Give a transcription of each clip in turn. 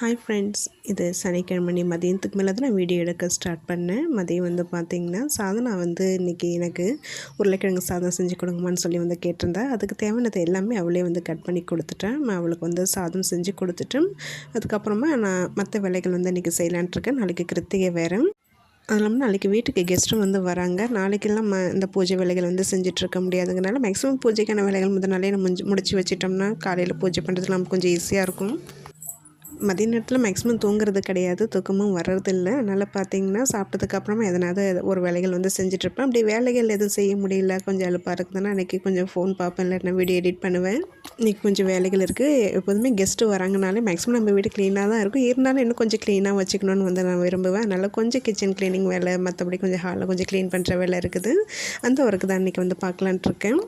Hi friends இது சனிக்கிழமை மதியத்துக்கு மேலே தான் நான் வீடியோ எடுக்க ஸ்டார்ட் பண்ணேன். மதியம் வந்து பார்த்திங்கன்னா சாதம் நான் வந்து இன்றைக்கி எனக்கு உருளைக்கிழங்கு சாதம் செஞ்சு கொடுங்கம்மான்னு சொல்லி வந்து கேட்டிருந்தேன் அதுக்கு தேவையானது எல்லாமே அவளே வந்து கட் பண்ணி கொடுத்துட்டேன். நான் அவளுக்கு வந்து சாதம் செஞ்சு கொடுத்துட்டு அதுக்கப்புறமா நான் மற்ற வேலைகள் வந்து இன்றைக்கி செய்யலான்ட்ருக்கேன் நாளைக்கு கிருத்திகை வேறு. அது இல்லாமல் நாளைக்கு வீட்டுக்கு கெஸ்ட்டும் வந்து வராங்க. நாளைக்கெல்லாம் ம இந்த பூஜை வேலைகள் வந்து செஞ்சிட்ருக்க முடியாதுங்கனால மேக்ஸிமம் பூஜைக்கான வேலைகள் முதல் நாளே நம்ம முடிச்சு வச்சிட்டோம்னா காலையில் பூஜை பண்ணுறதுக்கு நமக்கு கொஞ்சம் ஈஸியாக இருக்கும். மதிய நேரத்தில் மேக்ஸிமம் தூங்குறது கிடையாது. தூக்கமும் வர்றதில்ல. அதனால் பார்த்தீங்கன்னா சாப்பிட்டதுக்கப்புறமா எதனாவது ஒரு வேலைகள் வந்து செஞ்சுட்ருப்பேன். அப்படி வேலைகள் எதுவும் செய்ய முடியல. கொஞ்சம் அழுப்பாக இருக்குதுன்னா அன்றைக்கி கொஞ்சம் ஃபோன் பார்ப்பேன். இல்லை வீடியோ எடிட் பண்ணுவேன். இன்றைக்கி கொஞ்சம் வேலைகள் இருக்குது எப்போதுமே கெஸ்ட்டு வராங்கனாலே மேக்ஸிமம் நம்ம வீடு க்ளீனாக தான் இருக்கும். இருந்தாலும் இன்னும் கொஞ்சம் க்ளீனாக வச்சுக்கணும்னு வந்து நான் விரும்புவேன். அதனால் கொஞ்சம் கிச்சன் க்ளீனிங் வேலை மற்றபடி கொஞ்சம் ஹாலில் கொஞ்சம் க்ளீன் பண்ணுற வேலை இருக்குது. அந்த ஒர்க்கு தான் இன்றைக்கி வந்து பார்க்கலான்ட்டு இருக்கேன்.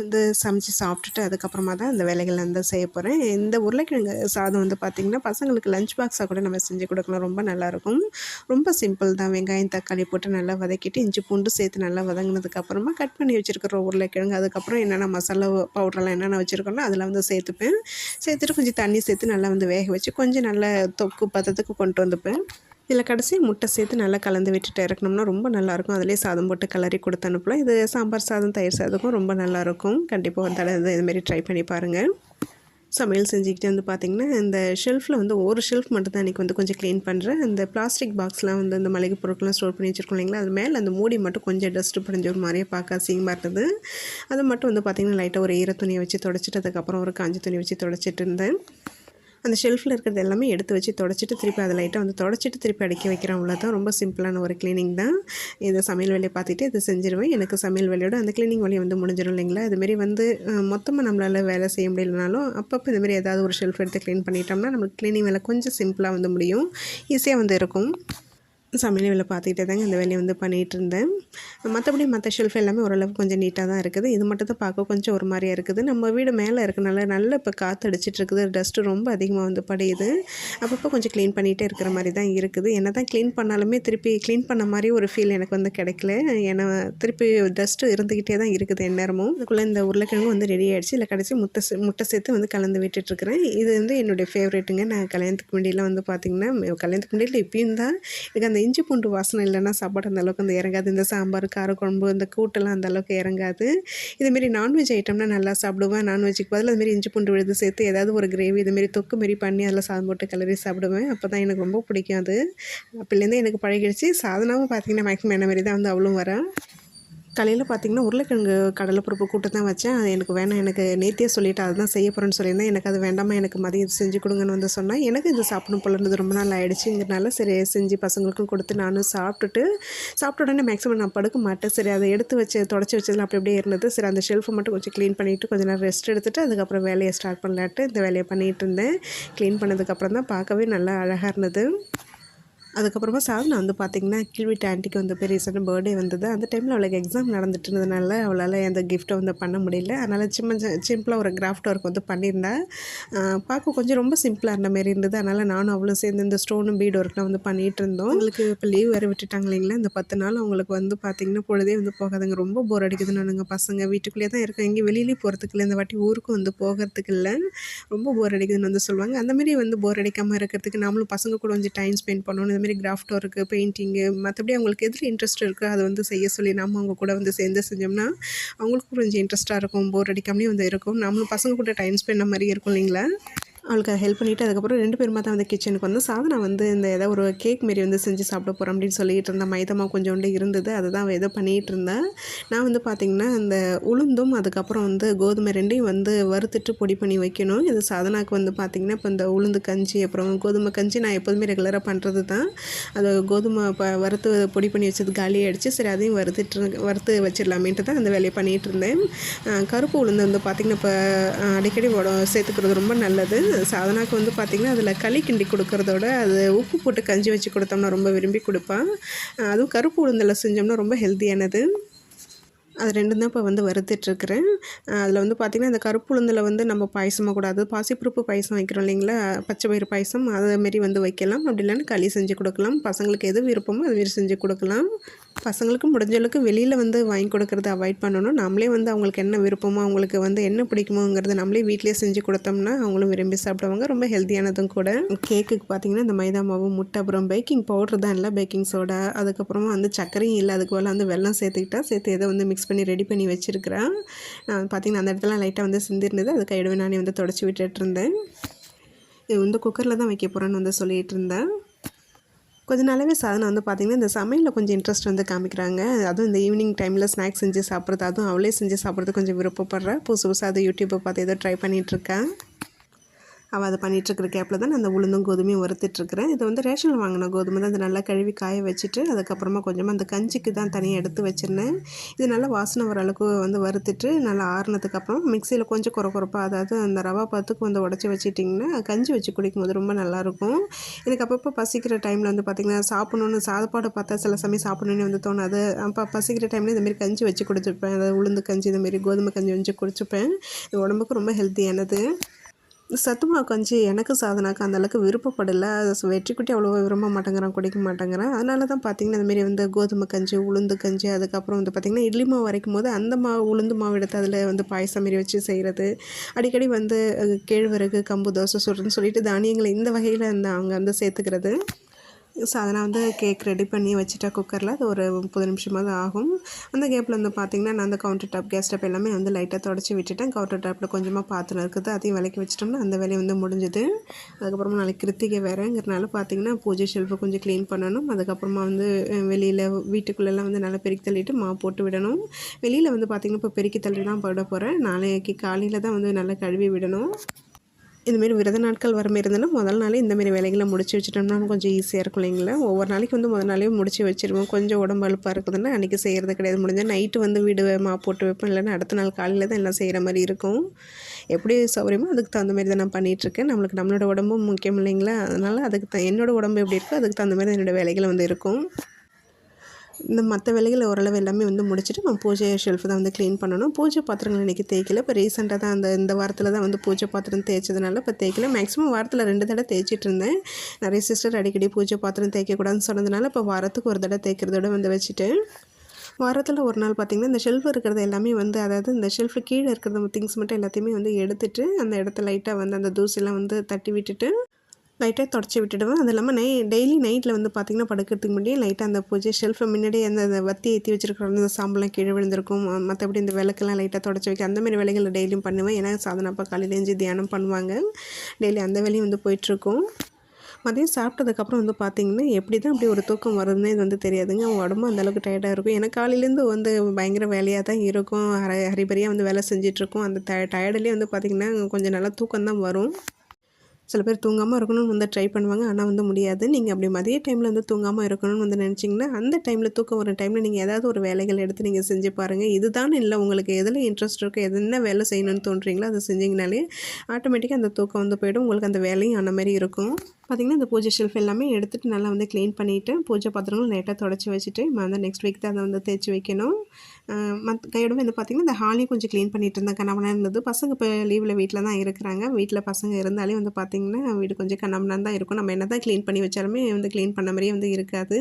வந்து சமைச்சு சாப்பிட்டுட்டு அதுக்கப்புறமா தான் அந்த வேலைகள் வந்து செய்ய போகிறேன் இந்த உருளைக்கிழங்கு சாதம் வந்து பார்த்திங்கன்னா பசங்களுக்கு லஞ்ச் பாக்ஸாக கூட நம்ம செஞ்சு கொடுக்கலாம். ரொம்ப நல்லாயிருக்கும். ரொம்ப சிம்பிள் தான். வெங்காயம் தக்காளி போட்டு நல்லா வதக்கிட்டு இஞ்சி பூண்டு சேர்த்து நல்லா வதங்கினதுக்கப்புறமா கட் பண்ணி வச்சுருக்கிற உருளைக்கிழங்கு அதுக்கப்புறம் என்னென்ன மசாலா பவுடர்லாம் என்னென்ன வச்சுருக்கோம்னா அதில் வந்து சேர்த்துப்பேன். சேர்த்துட்டு கொஞ்சம் தண்ணி சேர்த்து நல்லா வந்து வேக வச்சு கொஞ்சம் நல்லா தொக்கு பதத்துக்கு கொண்டு வந்துப்பேன். இதில் கடைசி முட்டை சேர்த்து நல்லா கலந்து விட்டுட்டு இறக்கணும்னா ரொம்ப நல்லாயிருக்கும். அதிலே சாதம் போட்டு கலரி கொடுத்து அனுப்பலாம். இது சாம்பார் சாதம் தயிர் சாதமும் ரொம்ப நல்லாயிருக்கும். கண்டிப்பாக ஒரு இதுமாரி ட்ரை பண்ணி பாருங்கள் சமையல் செஞ்சுக்கிட்டு வந்து பார்த்திங்கன்னா இந்த ஷெல்ஃபில் வந்து ஒரு ஷெல்ஃப் மட்டும் தான் இன்றைக்கி வந்து கொஞ்சம் க்ளீன் பண்ணுறேன் அந்த பிளாஸ்டிக் பாக்ஸ்லாம் வந்து அந்த மளிகை பொருட்கள்லாம் ஸ்டோர் பண்ணி வச்சுருக்கோம் இல்லைங்களா? அது மேலே அந்த மூடி மட்டும் கொஞ்சம் டஸ்ட்டு படிஞ்ச ஒரு மாதிரியே பார்க்க அசிங்கமாக இருந்தது. அதை மட்டும் வந்து பார்த்திங்கன்னா லைட்டாக ஒரு ஈர துணியை வச்சு தொடச்சிட்டு அதுக்கப்புறம் ஒரு காஞ்சி துணி வச்சு தொடச்சிட்டு இருந்தேன். அந்த ஷெல்ஃபில் இருக்கிறது எல்லாமே எடுத்து வச்சு தொடச்சிட்டு திருப்பி அதை லைட்டாக வந்து தொடச்சிட்டு திருப்பி அடிக்க வைக்கிறேன் தான் ரொம்ப சிம்பிளான ஒரு க்ளீனிங் தான். இதை சமையல் வேலையை பார்த்துட்டு இதை செஞ்சுருவேன். எனக்கு சமையல் வேலையோட அந்த க்ளீனிங் வேலையை வந்து முடிஞ்சிடும் இல்லைங்களா? இதுமாரி வந்து மொத்தமாக நம்மளால் வேலை செய்ய முடியலனாலும் அப்பப்போ இதுமாரி ஏதாவது ஒரு ஷெல்ஃப் எடுத்து க்ளீன் பண்ணிட்டோம்னா நம்மளுக்கு க்ளீனிங் வேலை கொஞ்சம் சிம்பிளாக வந்து முடியும். ஈஸியாக வந்து இருக்கும். சமையல் வேலை பார்த்துக்கிட்டே தாங்க இந்த வேலையை வந்து பண்ணிகிட்டு இருந்தேன் மற்றபடி மற்ற ஷெல்ஃப் எல்லாமே ஓரளவுக்கு கொஞ்சம் நீட்டாக தான் இருக்குது. இது மட்டும் தான் பார்க்க கொஞ்சம் ஒரு மாதிரியாக இருக்குது. நம்ம வீடு மேலே இருக்கனால நல்ல இப்போ காற்று அடிச்சிட்டு இருக்குது டஸ்ட்டு ரொம்ப அதிகமாக வந்து படியுது. அப்பப்போ கொஞ்சம் க்ளீன் பண்ணிகிட்டே இருக்கிற மாதிரி தான் இருக்குது. என்ன தான் க்ளீன் பண்ணாலுமே திருப்பி க்ளீன் பண்ண மாதிரி ஒரு ஃபீல் எனக்கு வந்து கிடைக்கல. ஏன்னா திருப்பி டஸ்ட்டு இருந்துக்கிட்டே தான் இருக்குது எந்நேரமும். அதுக்குள்ளே இந்த உருளைக்கிழங்கு வந்து ரெடி ஆகிடுச்சு இல்லை கடைசி முட்டை முட்டை சேர்த்து வந்து கலந்து விட்டுட்டுருக்குறேன் இது வந்து என்னுடைய ஃபேவரேட்டுங்க நான் கல்யாணத்துக்கு முன்னாடியெலாம் வந்து பார்த்திங்கன்னா கல்யாணத்துக்கு முன்னாடியில் இப்பயும் தான். எனக்கு அந்த இஞ்சி பூண்டு வாசனை இல்லைன்னா சாப்பாடு அந்தளவுக்கு வந்து இறங்காது. இந்த சாம்பார் காரக்குழம்பு இந்த கூட்டெல்லாம் அந்தளவுக்கு இறங்காது. இதுமாரி நான்வெஜ் ஐட்டம்னா நல்லா சாப்பிடுவேன். நான்வெஜ்ஜுக்கு பதில் அதுமாரி இஞ்சி பூண்டு விழுது சேர்த்து ஏதாவது ஒரு கிரேவி இதுமாரி தொக்கு மாரி பண்ணி அதில் சாதம் போட்டு கிளறி சாப்பிடுவேன். அப்போ தான் எனக்கு ரொம்ப பிடிக்கும் அது. அப்போலேருந்து எனக்கு பழகிடுச்சு. சாதனாவும் பார்த்திங்கன்னா மேக்ஸிமம் என்ன மாதிரி தான் வந்து அவ்வளோ வரேன். காலையில் பார்த்திங்கன்னா உருளைக்கிழங்கு கடலைப்பருப்பு கூட்டு தான் வச்சேன். அது எனக்கு வேணாம். எனக்கு நேத்தியே சொல்லிவிட்டு அதுதான் செய்ய போகிறேன்னு சொல்லியிருந்தேன். எனக்கு அது வேண்டாமா? எனக்கு மதியம் செஞ்சு கொடுங்கன்னு வந்து சொன்னால் எனக்கு இது சாப்பிடும் போலன்றது ரொம்ப நாள் ஆகிடுச்சுங்கிறனால சரி செஞ்சு பசங்களுக்கும் கொடுத்து நானும் சாப்பிட்டுட்டு சாப்பிட்ட உடனே மேக்ஸிமம் நான் படுக்க மாட்டேன். சரி அதை எடுத்து வச்சு தொடச்சி வச்சதில் அப்படி அப்படியே இருந்தது. சரி அந்த ஷெல்ஃபை மட்டும் கொஞ்சம் க்ளீன் பண்ணிவிட்டு கொஞ்சம் நேரம் ரெஸ்ட் எடுத்துகிட்டு அதுக்கப்புறம் வேலையை ஸ்டார்ட் பண்ணலாட்டு இந்த வேலையை பண்ணிகிட்டு இருந்தேன். க்ளீன் பண்ணதுக்கப்புறம் தான் பார்க்கவே நல்லா அழகாக இருந்தது. அதுக்கப்புறமா சாதனை வந்து பார்த்திங்கன்னா கீழ்விட்டு ஆண்டிக்கு வந்து பெரிய ரீசெண்டாக பர்த்டே வந்தது. அந்த டைமில் அவளுக்கு எக்ஸாம் நடந்துட்டு இருந்ததுனால அவளால் எந்த கிஃப்ட்டை வந்து பண்ண முடியல. அதனால் சின்ன சிம்பிளாக ஒரு கிராஃப்ட் ஒர்க் வந்து பண்ணியிருந்தேன் பார்க்க கொஞ்சம் ரொம்ப சிம்பிளாக இருந்த மாரி இருந்தது. அதனால் நானும் அவளும் சேர்ந்து இந்த ஸ்டோனும் பீட் ஒர்க்லாம் வந்து பண்ணிகிட்டு இருந்தோம். அவங்களுக்கு இப்போ லீவ் வேறு விட்டுட்டாங்க இல்லைங்களா? இந்த பத்து நாள் அவங்களுக்கு வந்து பார்த்திங்கன்னா பொழுதே வந்து போகாதுங்க ரொம்ப போர் அடிக்குது நானுங்க. பசங்க வீட்டுக்குள்ளேயே தான் இருக்கோம் எங்கேயும் வெளியிலேயே போகிறதுக்கு இல்லை. இந்த வாட்டி ஊருக்கும் வந்து போகிறதுக்கு இல்லை. ரொம்ப போர் அடிக்குதுன்னு வந்து சொல்லுவாங்க. அந்தமாரி வந்து போர் அடிக்காமல் இருக்கிறதுக்கு நாமளும் பசங்க கூட கொஞ்சம் டைம் ஸ்பெண்ட் பண்ணணும் மாதிரி கிராஃப்ட் ஒர்க்கு பெயிண்டிங்கு. மற்றபடி அவங்களுக்கு எதில் இன்ட்ரெஸ்ட் இருக்குது அதை வந்து செய்ய சொல்லி நம்ம அவங்க கூட வந்து சேர்ந்து செஞ்சோம்னா அவங்களுக்கும் கொஞ்சம் இன்ட்ரெஸ்ட்டாக இருக்கும். போர் அடிக்காமலே வந்து இருக்கும். நம்மளும் பசங்க கூட டைம் ஸ்பெண்ட் பண்ண மாதிரி இருக்கும் இல்லைங்களா? அவளுக்கு ஹெல்ப் பண்ணிவிட்டு அதுக்கப்புறம் ரெண்டு பேருமா தான் வந்து கிச்சனுக்கு வந்து சாதனை வந்து இந்த ஏதோ ஒரு கேக் மாரி வந்து செஞ்சு சாப்பிட போகிறோம் அப்படின்னு சொல்லிகிட்டு இருந்தேன் மைதமாக கொஞ்சோண்டு இருந்தது. அதை தான் ஏதோ பண்ணிகிட்டு இருந்தேன். நான் வந்து பார்த்திங்கன்னா இந்த உளுந்தும் அதுக்கப்புறம் வந்து கோதுமை ரெண்டையும் வந்து வறுத்துட்டு பொடி பண்ணி வைக்கணும். இது சாதனாக்கு வந்து பார்த்திங்கன்னா இப்போ இந்த உளுந்து கஞ்சி அப்புறம் கோதுமை கஞ்சி நான் எப்போதுமே ரெகுலராக பண்ணுறது தான். அது கோதுமை ப வறுத்து பொடி பண்ணி வச்சது காலி ஆகிடுச்சு சரி அதையும் வறுத்துட்டு வறுத்து வச்சிடலாமேன்ட்டு தான் அந்த வேலையை பண்ணிகிட்டு இருந்தேன். கருப்பு உளுந்து வந்து பார்த்திங்கன்னா இப்போ அடிக்கடி சேர்த்துக்கிறது ரொம்ப நல்லது. சாதனாக்கு வந்து பார்த்திங்கன்னா அதில் களி கிண்டி கொடுக்குறதோட அது உப்பு போட்டு கஞ்சி வச்சு கொடுத்தோம்னா ரொம்ப விரும்பி கொடுப்பான். அதுவும் கருப்பு உளுந்தில் செஞ்சோம்னா ரொம்ப ஹெல்த்தியானது. அது ரெண்டும் தான் இப்போ வந்து வறுத்துட்ருக்குறேன். அதில் வந்து பார்த்திங்கன்னா இந்த கருப்பு உளுந்தில் வந்து நம்ம பாயசமாக கூடாது பாசிப்பருப்பு பாயசம் வைக்கிறோம் இல்லைங்களா பச்சை பயிறு பாயசம் அதேமாரி வந்து வைக்கலாம். அப்படி இல்லைன்னா களி செஞ்சு கொடுக்கலாம். பசங்களுக்கு எது விருப்பமோ அதுமாரி செஞ்சு கொடுக்கலாம். பசங்களுக்கு முடிஞ்ச அளவுக்கு வெளியில் வந்து வாங்கி கொடுக்கறத அவாய்ட் பண்ணணும். நம்மளே வந்து அவங்களுக்கு என்ன விருப்பமோ அவங்களுக்கு வந்து என்ன பிடிக்குமோங்கிறத நம்மளே வீட்டிலே செஞ்சு கொடுத்தோம்னா அவங்களும் விரும்பி சாப்பிடுவாங்க. ரொம்ப ஹெல்த்தியானதும் கூட. கேக்குக்கு பார்த்தீங்கன்னா இந்த மைதா மாவு முட்டை அப்புறம் பேக்கிங் பவுடர் தான் இல்லை பேக்கிங் சோடா அதுக்கப்புறமா வந்து சர்க்கரையும் இல்லை அதுக்கு போல் வந்து வெள்ளம் சேர்த்துக்கிட்டா சேர்த்து எதை வந்து மிக்ஸ் பண்ணி ரெடி பண்ணி வச்சுருக்கிறேன். பார்த்தீங்கன்னா அந்த இடத்துல லைட்டாக வந்து சிந்திருந்தது. அது கைடுவே நானே வந்து தொடச்சி விட்டுட்டு இருந்தேன். இது வந்து குக்கரில் தான் வைக்க போகிறேன்னு வந்து சொல்லிகிட்டு இருந்தேன். கொஞ்ச நாளாவே சாதனை வந்து பார்த்திங்கன்னா இந்த சமையலில் கொஞ்சம் இன்ட்ரெஸ்ட் வந்து காமிக்கிறாங்க. அதுவும் இந்த ஈவினிங் டைமில் ஸ்நாக்ஸ் செஞ்சு சாப்பிட்றது அதுவும் அவளே செஞ்சு சாப்பிட்றது கொஞ்சம் விருப்பப்படுறேன். புதுசு புதுசாக அது யூடியூப்பை பார்த்து ஏதோ ட்ரை பண்ணிகிட்ருக்கேன் அவள் அதை பண்ணிகிட்ருக்கிற கேப்பில் தான் நான் அந்த உளுந்தும் கோதுமையும் வறுத்துட்ருக்கிறேன். இது வந்து ரேஷனில் வாங்கின கோதுமை தான். அதை நல்லா கழுவி காய வச்சுட்டு அதுக்கப்புறமா கொஞ்சமாக அந்த கஞ்சிக்கு தான் தனியாக எடுத்து வச்சுருந்தேன். இது நல்லா வாசனை வர அளவுக்கு வந்து வறுத்துட்டு நல்லா ஆறுனதுக்கப்புறம் மிக்சியில் கொஞ்சம் குறை குறைப்பாக அதாவது அந்த ரவா பாத்துக்கு வந்து உடச்சி வச்சுட்டிங்கன்னா கஞ்சி வச்சு குடிக்கும்போது ரொம்ப நல்லாயிருக்கும் எனக்கு அப்பப்போ பசிக்கிற டைமில் வந்து பார்த்திங்கன்னா சாப்பிட்ணுன்னு சாப்பாடு பார்த்தா சில சமயம் சாப்பிட்ணுன்னு வந்து தோணாது அப்போ பசிக்கிற டைமில் இந்தமாரி கஞ்சி வச்சு குடிச்சிருப்பேன் அதாவது உளுந்து கஞ்சி இந்தமாரி கோதுமை கஞ்சி வச்சு குடிச்சிப்பேன். இது உடம்புக்கு ரொம்ப ஹெல்த்தியானது சத்து மாவு கஞ்சி எனக்கு சாதனாக்கு அந்தளவுக்கு விருப்பப்படலை. வெற்றிக்குட்டி அவ்வளோ விரும்ப மாட்டேங்கிறான் குடிக்க மாட்டேங்கிறான். அதனால தான் பார்த்திங்கன்னா இந்தமாரி வந்து கோதுமை கஞ்சி உளுந்து கஞ்சி அதுக்கப்புறம் வந்து பார்த்திங்கன்னா இட்லி மாவு வரைக்கும் போது அந்த மாவு உளுந்து மாவு எடுத்து அதில் வந்து பாயசம் மாரி வச்சு செய்கிறது அடிக்கடி வந்து கேழ்வரகு கம்பு தோசை சுடுறதுன்னு சொல்லிட்டு தானியங்களை இந்த வகையில் அந்த அவங்க வந்து சேர்த்துக்கிறது. ஸோ அதை நான் வந்து கேக் ரெடி பண்ணி வச்சுட்டேன் குக்கரில் அது ஒரு முப்பது நிமிஷமாக தான் ஆகும். அந்த கேப்பில் வந்து பார்த்திங்கன்னா நான் அந்த கவுண்டர் டாப் கேஸ் ஸ்டப் எல்லாமே வந்து லைட்டாக தொடச்சி விட்டுட்டேன். கவுண்டர் டாப்பில் கொஞ்சமாக பாத்திரம் இருக்குது. அதையும் விலைக்கு வச்சிட்டோம்னா அந்த வேலையை வந்து முடிஞ்சுது. அதுக்கப்புறமா நாளைக்கு கிருத்திகை வேறுங்கிறனால பார்த்திங்கன்னா பூஜை ஷெல்ஃபை கொஞ்சம் க்ளீன் பண்ணணும். அதுக்கப்புறமா வந்து வெளியில் வீட்டுக்குள்ளெல்லாம் வந்து நல்லா பெருக்கி தள்ளிட்டு மா போட்டு விடணும். வெளியில் வந்து பார்த்திங்கன்னா இப்போ பெருக்கி தள்ளி தான் போட போகிறேன் நாளைக்கு காலையில் தான் வந்து நல்லா கழுவி விடணும். இதுமாரி விரத நாட்கள் வர மாதிரி இருந்ததுன்னா முதல் நாளே இந்தமாரி வேலைகளை முடிச்சு வச்சுட்டோம்னா கொஞ்சம் ஈஸியாக இருக்கும் இல்லைங்களா? ஒவ்வொரு நாளைக்கு வந்து முதல் நாளே முடிச்சு வச்சுருவோம். கொஞ்சம் உடம்பு அழுப்பாக இருக்குதுன்னா அன்றைக்கி செய்கிறது கிடையாது. முடிஞ்சால் நைட்டு வந்து வீடு மா போட்டு வைப்பேன் இல்லைன்னா அடுத்த நாள் காலையில் தான் எல்லாம் செய்கிற மாதிரி இருக்கும். எப்படி சௌகரியமோ அதுக்கு தகுந்த மாதிரி தான் நான் பண்ணிகிட்ருக்கேன் நம்மளுக்கு நம்மளோட உடம்பும் முக்கியம் இல்லைங்களா? அதனால் அதுக்கு த என்னோடய உடம்பு எப்படி இருக்கோ அதுக்கு தகுந்த மாதிரி என்னோடய வேலைகள் வந்து இருக்கும். இந்த மற்ற வேலைகளை ஓரளவு எல்லாமே வந்து முடிச்சுட்டு நம்ம பூஜை ஷெல்ஃப் தான் வந்து க்ளீன் பண்ணணும். பூஜை பாத்திரங்கள் இன்றைக்கி தேய்க்கல. இப்போ ரீசெண்டாக தான் அந்த இந்த வாரத்தில் தான் வந்து பூஜை பாத்திரம் தேய்ச்சதுனால இப்போ தேய்க்கல. மேக்ஸிமம் வாரத்தில் ரெண்டு தடவை தேய்ச்சிட்டு இருந்தேன். நிறைய சிஸ்டர் அடிக்கடி பூஜை பாத்திரம் தேய்க்கக்கூடாதுன்னு சொன்னதுனால இப்போ வாரத்துக்கு ஒரு தடவை தேய்க்கிறதோட வந்து வச்சுட்டு வாரத்தில் ஒரு நாள் பார்த்திங்கன்னா இந்த ஷெல்ஃப் இருக்கிறது எல்லாமே வந்து அதாவது இந்த ஷெல்ஃபு கீழே இருக்கிற திங்ஸ் மட்டும் எல்லாத்தையுமே வந்து எடுத்துகிட்டு அந்த இடத்த லைட்டாக வந்து அந்த தூசிலாம் வந்து தட்டி விட்டுட்டு லைட்டாக தொடச்சி விட்டுடுவேன். அது இல்லாமல் நை டெய்லி நைட்டில் வந்து பார்த்திங்கன்னா படுக்கிறதுக்கு முன்னாடியே லைட்டாக அந்த பூஜை ஷெல்ஃபை முன்னாடியே அந்த வத்தி ஏற்றி வச்சிருக்கிற அந்த சாம்பலாம் கீழே விழுந்திருக்கும். மற்றபடி இந்த விளக்கெல்லாம் லைட்டாக தொடச்சி வைக்க அந்தமாரி வேலைகள் டெய்லியும் பண்ணுவேன். ஏன்னா சாதனப்பா காலையில் எழுந்து தியானம் பண்ணுவாங்க. டெய்லி அந்த வேலையும் வந்து போயிட்டுருக்கும். மதியம் சாப்பிட்டதுக்கப்புறம் வந்து பார்த்திங்கன்னா எப்படி தான் அப்படி ஒரு தூக்கம் வருதுன்னே இது வந்து தெரியாதுங்க. உடம்பு அந்தளவுக்கு டயர்டாக இருக்கும். ஏன்னா காலையிலேருந்து வந்து பயங்கர வேலையாக தான் இருக்கும். ஹரி ஹரிபரியாக வந்து வேலை செஞ்சிட்ருக்கோம் அந்த டயர்டுலேயே வந்து பார்த்திங்கன்னா கொஞ்சம் நல்லா தூக்கம் தான் வரும். சில பேர் தூங்காமல் இருக்கணும்னு வந்து ட்ரை பண்ணுவாங்க. ஆனால் வந்து முடியாது. நீங்கள் அப்படி மதிய டைமில் வந்து தூங்காமல் இருக்கணும்னு வந்து நினச்சிங்கன்னா அந்த டைமில் தூக்கம் வர டைமில் நீங்கள் ஏதாவது ஒரு வேலைகள் எடுத்து நீங்கள் செஞ்சு பாருங்கள் இதுதான் இல்லை உங்களுக்கு எதில் இன்ட்ரெஸ்ட் இருக்கோ எது என்ன வேலை செய்யணும்னு தோன்றீங்களோ அதை செஞ்சிங்கனாலே ஆட்டோமேட்டிக்காக அந்த தூக்கம் வந்து போய்டும். உங்களுக்கு அந்த வேலையும் ஆன மாதிரி இருக்கும். பார்த்திங்கன்னா இந்த பூஜை ஷெல்ஃப் எல்லாமே எடுத்துகிட்டு நல்லா வந்து க்ளீன் பண்ணிவிட்டு பூஜை பாத்திரங்கள் லைட்டாக தொடச்சி வச்சுட்டு வந்து நெக்ஸ்ட் வீக் தான் அதை வந்து தேய்ச்சி வைக்கணும். மத் கையோட வந்து பார்த்திங்கன்னா இந்த ஹாலையும் கொஞ்சம் க்ளீன் பண்ணிகிட்டு இருந்தேன். கண்ணாமனாக இருந்தது. பசங்க இப்போ லீவில் வீட்டில் தான் இருக்கிறாங்க. வீட்டில் பசங்க இருந்தாலே வந்து பார்த்திங்கன்னா வீடு கொஞ்சம் கண்ணாமனாக தான் இருக்கும். நம்ம என்ன தான் க்ளீன் பண்ணி வச்சாலுமே வந்து க்ளீன் பண்ண மாதிரியே வந்து இருக்காது.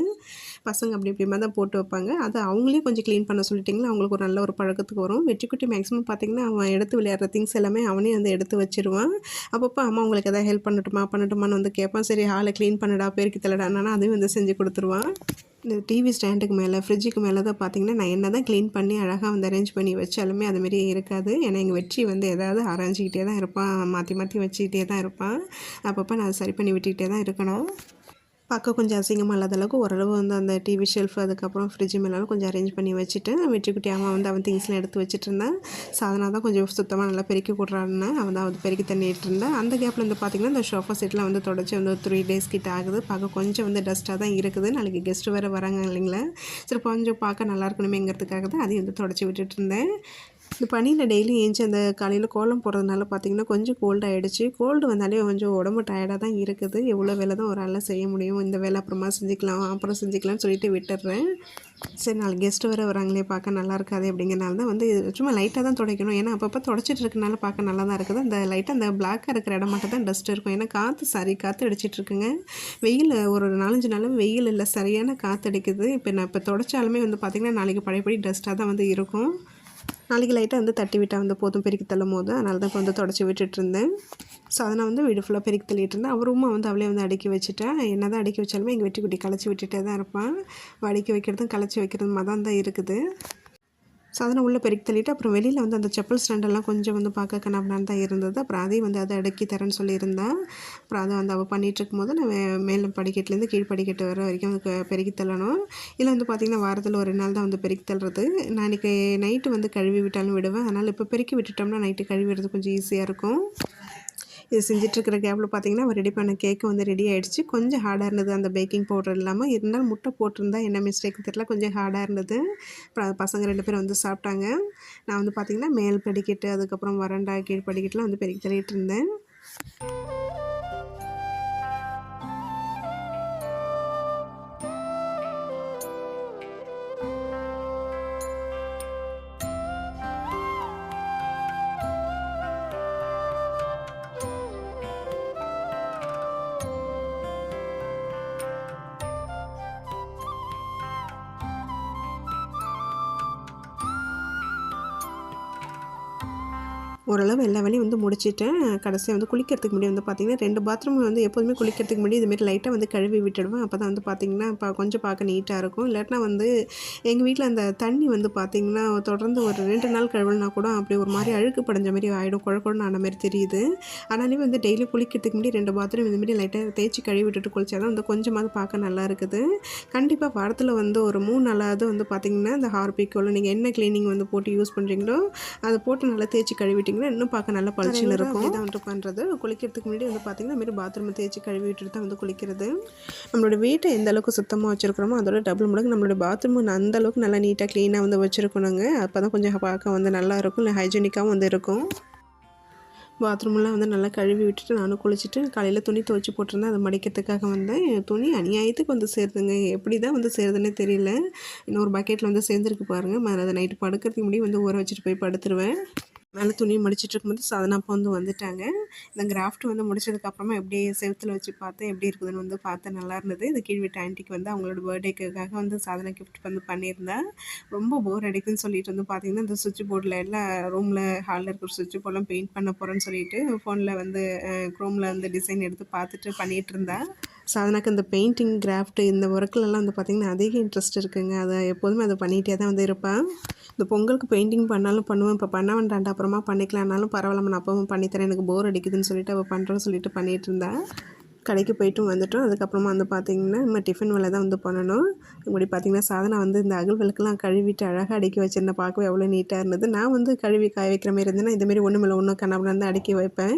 பசங்க அப்படி இப்படிமா தான் போட்டு வைப்பாங்க. அது அவங்களே கொஞ்சம் க்ளீன் பண்ண சொல்லிட்டிங்கன்னா அவங்களுக்கு ஒரு நல்ல ஒரு பழக்கத்துக்கு வரும். வெற்றிக்குட்டி மேக்ஸிமம் பார்த்திங்கன்னா அவன் எடுத்து விளையாடுற திங்ஸ் எல்லாமே அவனே வந்து எடுத்து வச்சிருவான். அப்பப்போ அம்மா உங்களுக்கு எதாவது ஹெல்ப் பண்ணட்டுமா பண்ணட்டுமான்னு வந்து கேட்பான். சரி ஹாலை க்ளீன் பண்ணடா பேருக்கு தள்ளடானா அதையும் வந்து செஞ்சு கொடுத்துருவான். இந்த டிவி ஸ்டாண்டுக்கு மேலே ஃப்ரிட்ஜுக்கு மேலே தான் பார்த்தீங்கன்னா நான் என்ன தான் க்ளீன் பண்ணி அழகாக வந்து அரேஞ்ச் பண்ணி வச்சாலுமே அதுமாரி இருக்காது. ஏன்னா எங்கள் வெற்றி வந்து எதாவது அரைஞ்சிக்கிட்டே தான் இருப்பான். மாற்றி மாற்றி வச்சுக்கிட்டே தான் இருப்பான். அப்பப்போ நான் சரி பண்ணி விட்டுக்கிட்டே தான் இருக்கணும். பார்க்க கொஞ்சம் அசிங்கமாக இல்லாத அளவுக்கு ஓரளவு வந்து அந்த டிவி ஷெல்ஃப் அதுக்கப்புறம் ஃப்ரிட்ஜ் மேலாம் கொஞ்சம் அரேஞ்ச் பண்ணி வச்சுட்டு வெற்றிக்குட்டி அவன் வந்து அவன் திங்ஸ்லாம் எடுத்து வச்சுட்டு இருந்தேன். சாதனா தான் கொஞ்சம் சுத்தமாக நல்லா பெருக்கி கொடுறான்னு அவன் தான் வந்து பெருக்கி தண்ணிட்டு இருந்தேன். அந்த கேப்பில் வந்து பார்த்திங்கன்னா இந்த ஷோஃபா செட்டில் வந்து தொடச்சி வந்து த்ரீ டேஸ் கிட்ட ஆகுது. பார்க்க கொஞ்சம் வந்து டஸ்ட்டாக தான் இருக்குது. நாளைக்கு கெஸ்ட்டு வேறு வராங்க இல்லைங்களா? சரி கொஞ்சம் பார்க்க நல்லா இருக்கணுமேங்கிறதுக்காக தான் அதையும் வந்து தொடச்சி விட்டுட்டு இருந்தேன். இந்த பனியில் டெய்லி ஏஞ்சி அந்த காலையில் கோலம் போடுறதுனால பார்த்திங்கன்னா கொஞ்சம் கோல்டு ஆகிடுச்சு கோல்டு வந்தாலே கொஞ்சம் உடம்பு டயர்டாக தான் இருக்குது. எவ்வளோ வேலை தான் ஒரு ஆளாக செய்ய முடியும். இந்த வேலை அப்புறமா செஞ்சுக்கலாம் அப்புறம் செஞ்சுக்கலாம்னு சொல்லிட்டு விட்டுடுறேன் சரி நாலு கெஸ்ட்டு வேறு வராங்களே பார்க்க நல்லா இருக்காது அப்படிங்கிறனால தான் வந்து சும்மா லைட்டாக தான் துடைக்கணும். ஏன்னா அப்பப்போ தொடச்சிட்டு இருக்கனால பார்க்க நல்லா தான் இருக்குது. அந்த லைட்டாக அந்த பிளாக்காக இருக்கிற இடம் மட்டும் தான் டஸ்ட் இருக்கும். ஏன்னா காற்று சரி காற்று அடிச்சிட்டு இருக்குங்க. வெயில் ஒரு நாலஞ்சு நாளும் வெயில் இல்லை. சரியான காற்று அடிக்குது. இப்போ நான் இப்போ தொடச்சாலுமே வந்து பார்த்திங்கன்னா நாளைக்கு பழையபடி டஸ்ட்டாக தான் வந்து இருக்கும். நாளைக்கு லைட்டாக வந்து தட்டி விட்டால் வந்து போதும். பெருக்கி தள்ளும் போது. அதனால தான் இப்போ வந்து தொடச்சி விட்டுட்டு இருந்தேன். ஸோ அதை நான் வந்து வீடு ஃபுல்லாக பெருக்கி தள்ளிட்டு இருந்தேன். அவருமா வந்து அவளே வந்து அடுக்கி வச்சுட்டேன் என்ன தான் அடுக்கி வச்சாலுமே எங்கள் வெட்டி குட்டி களைச்சி விட்டுட்டே தான் இருப்பான் வடிக்க வைக்கிறதும் களைச்சி வைக்கிறதும் மதம் தான் இருக்குது. ஸோ உள்ளே பெருக்கி தள்ளிட்டு அப்புறம் வெளியில் வந்து அந்த செப்பல் ஸ்டாண்டெல்லாம் கொஞ்சம் வந்து பார்க்க கண்ணாபினான் தான் இருந்தது. அப்புறம் அதையும் வந்து அதை அடக்கி தரேன்னு சொல்லியிருந்தேன். அப்புறம் அதை வந்து அவள் பண்ணிகிட்ருக்கும் போது நான் மே- மேலே படிக்கட்டுலேருந்து கீழ் படிக்கட்டு வர வரைக்கும் வந்து பெருக்கி தள்ளணும். இதில் வந்து பார்த்திங்கன்னா வாரத்தில் ஒரு நாள் தான் வந்து பெருக்கி தள்ளுறது. நான் இன்றைக்கி நைட்டு வந்து கழுவி விட்டாலும் விடுவேன். அதனால் இப்போ பெருக்கி விட்டுட்டோம்னா நைட்டு கழுவிடுறது கொஞ்சம் ஈஸியாக இருக்கும். இது செஞ்சிட்ருக்கிற கேப்பில் பார்த்தீங்கன்னா அவர் ரெடி பண்ண கேக்கு வந்து ரெடி ஆகிடுச்சு கொஞ்சம் ஹார்டாக இருந்தது அந்த பேக்கிங் பவுடர் இல்லாமல் இருந்தாலும் முட்டை போட்டிருந்தா என்ன மிஸ்டேக் தெரியல. கொஞ்சம் ஹார்டாக இருந்தது. அப்புறம் பசங்க ரெண்டு பேரும் வந்து சாப்பிட்டாங்க. நான் வந்து பார்த்திங்கன்னா மேல் படிக்கட்டு அதுக்கப்புறம் வரண்டா கீழ் படிக்கட்டுலாம் வந்து பெருக்கி தள்ளிட்டு இருந்தேன். ஓரளவு எல்லா வேலையும் வந்து முடிச்சிட்டேன். கடைசியாக வந்து குளிக்கிறதுக்கு முன்னாடி வந்து பார்த்திங்கன்னா ரெண்டு பாத்ரூம் வந்து எப்போதுமே குளிக்கிறதுக்கு முன்னாடி இதுமாரி லைட்டாக வந்து கழுவி விட்டுடுவேன். அப்போ தான் வந்து பார்த்திங்கன்னா இப்போ கொஞ்சம் பார்க்க நீட்டாக இருக்கும். இல்லாட்டினா வந்து எங்கள் வீட்டில் அந்த தண்ணி வந்து பார்த்திங்கன்னா தொடர்ந்து ஒரு ரெண்டு நாள் கழுவுனா கூட அப்படி ஒரு மாதிரி அழுக்கு படைஞ்ச மாதிரி ஆகிடும் குழ ஆன மாதிரி தெரியுது. ஆனாலுமே வந்து டெய்லி குளிக்கிறதுக்கு முன்னாடி ரெண்டு பாத்ரூம் இதுமாரி லைட்டாக தேய்ச்சி கழுவி விட்டுட்டு குளிச்சா தான் வந்து கொஞ்சமாவது பார்க்க நல்லா இருக்குது. கண்டிப்பாக வாரத்தில் வந்து ஒரு மூணு நாளாவது வந்து பார்த்திங்கன்னா இந்த ஹார்பிக்கோவில் நீங்கள் என்ன க்ளீனிங் வந்து போட்டு யூஸ் பண்ணுறீங்களோ அதை போட்டு நல்லா தேய்ச்சி இன்னும் பார்க்க நல்லா பளிச்சுன்னு இருக்கும். இதான் வந்துட்டு பண்ணுறது குளிக்கிறதுக்கு முன்னாடி வந்து பார்த்திங்கன்னா மாதிரி பாத்ரூமை தேய்ச்சி கழுவி விட்டுட்டு தான் வந்து குளிக்கிறது. நம்மளோட வீட்டை எந்த அளவுக்கு சுத்தமாக வச்சுருக்கிறோமோ அதோட டபுள் மடங்கு நம்மளோட பாத்ரூம் அந்த அளவுக்கு நல்லா நீட்டாக க்ளீனாக வந்து வச்சுருக்கணுங்க அப்போ தான் கொஞ்சம் பார்க்க வந்து நல்லா இருக்கும் இல்லை ஹைஜீனிக்காகவும் வந்து இருக்கும். பாத்ரூம்லாம் வந்து நல்லா கழுவி விட்டுட்டு நானும் குளிச்சுட்டு காலையில் துணி துவைச்சி போட்டிருந்தேன். அதை மடிக்கிறதுக்காக வந்தேன். துணி அநியாயத்துக்கு வந்து சேருதுங்க. எப்படி தான் வந்து சேருதுன்னே தெரியல. இன்னொரு பக்கெட்டில் வந்து சேர்ந்துருக்கு பாருங்கள் அதை நைட்டு படுக்கிறதுக்கு முன்னாடி வந்து ஊற வச்சுட்டு போய் படுத்துருவேன். மேலே துணி முடிச்சுட்டு இருக்கும்போது சாதனாப்பா வந்து வந்துட்டாங்க. இந்த கிராஃப்ட் வந்து முடிச்சதுக்கப்புறமா எப்படி செவத்தில் வச்சு பார்த்தேன். எப்படி இருக்குதுன்னு வந்து பார்த்தேன். நல்லா இருந்தது. இந்த கீழ் வீட்டு ஆண்டிக்கு வந்து அவங்களோட பர்த்டேக்காக வந்து சாதனை கிஃப்ட் வந்து பண்ணியிருந்தேன் ரொம்ப போர் அடிக்குன்னு சொல்லிட்டு வந்து பார்த்தீங்கன்னா இந்த சுவிட்ச் போர்டில் எல்லாம் ரூமில் ஹாலில் இருக்கிற சுவிட்ச் போர்டெலாம் பெயிண்ட் பண்ண போகிறேன்னு சொல்லிட்டு ஃபோனில் வந்து க்ரோமில் வந்து டிசைன் எடுத்து பார்த்துட்டு பண்ணிகிட்டு இருந்தேன் ஸோ சாதனாக்கு இந்த பெயிண்டிங் கிராஃப்ட் இந்த ஒர்க்கிலலாம் வந்து பார்த்திங்கன்னா அதிக இன்ட்ரெஸ்ட் இருக்குங்க. அதை எப்போதுமே அதை பண்ணிகிட்டே தான் வந்து இருப்பேன். இந்த பொங்கலுக்கு பெயிண்டிங் பண்ணாலும் பண்ணுவேன். இப்போ பண்ண வேண்டாண்டா அப்புறமா பண்ணிக்கலாம்னாலும் பரவாயில்ல. நான் அப்பவும் பண்ணித்தரேன். எனக்கு போர் அடிக்குதுன்னு சொல்லிட்டு அவள் பண்ணுறேன்னு சொல்லிட்டு பண்ணிகிட்டு இருந்தேன். கடைக்கு போயிட்டும் வந்துட்டோம். அதுக்கப்புறமா வந்து பார்த்திங்கன்னா நம்ம டிஃபன் வேலை தான் வந்து பண்ணணும். இப்படி பார்த்திங்கன்னா சாதனை வந்து இந்த அகல் விளக்கெல்லாம் கழுவிட்டு அழகாக அடுக்கி வச்சிருந்தேன் பார்க்கவே எவ்வளோ நீட்டாக இருந்தது. நான் வந்து கழுவி காய வைக்கிற மாதிரி இருந்தேன்னா இதுமாரி ஒன்றும் இல்லை ஒன்றும் கண்ணாபின்னு தான் அடுக்கி வைப்பேன்.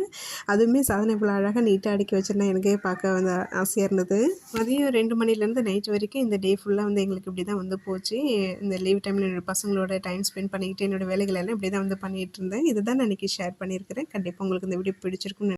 அதுவுமே சாதனை இவ்வளோ அழகாக நீட்டாக அடுக்கி வச்சிருந்தேன் எனக்கே பார்க்க வந்து ஆசையாக இருந்தது. மதியம் ரெண்டு மணிலேருந்து நைட் வரைக்கும் இந்த டே ஃபுல்லாக வந்து எங்களுக்கு இப்படி தான் வந்து போச்சு. இந்த லீவ் டைமில் என்னோடய பசங்களோட டைம் ஸ்பெண்ட் பண்ணிக்கிட்டு என்னோடய வேலைகள் எல்லாம் இப்படி தான் வந்து பண்ணிகிட்டு இருந்தேன். இதுதான் நான் இன்றைக்கி ஷேர் பண்ணியிருக்கிறேன். கண்டிப்பாக உங்களுக்கு இந்த வீடியோ பிடிச்சிருக்கும்னு